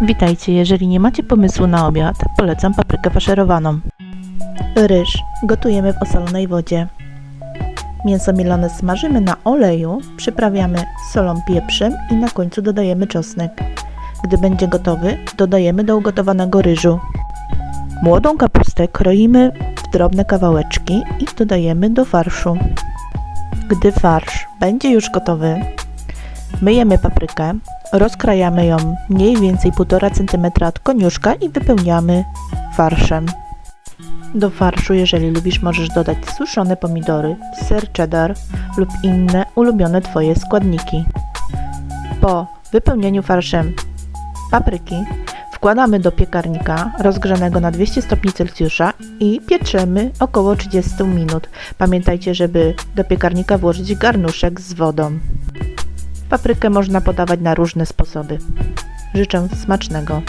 Witajcie, jeżeli nie macie pomysłu na obiad, polecam paprykę faszerowaną. Ryż gotujemy w osolonej wodzie. Mięso mielone smażymy na oleju, przyprawiamy solą, pieprzem i na końcu dodajemy czosnek. Gdy będzie gotowy, dodajemy do ugotowanego ryżu. Młodą kapustę kroimy w drobne kawałeczki i dodajemy do farszu. Gdy farsz będzie już gotowy, myjemy paprykę, rozkrajamy ją mniej więcej 1,5 cm od koniuszka i wypełniamy farszem. Do farszu, jeżeli lubisz, możesz dodać suszone pomidory, ser cheddar lub inne ulubione Twoje składniki. Po wypełnieniu farszem papryki wkładamy do piekarnika rozgrzanego na 200 stopni Celsjusza i pieczemy około 30 minut. Pamiętajcie, żeby do piekarnika włożyć garnuszek z wodą. Paprykę można podawać na różne sposoby. Życzę smacznego.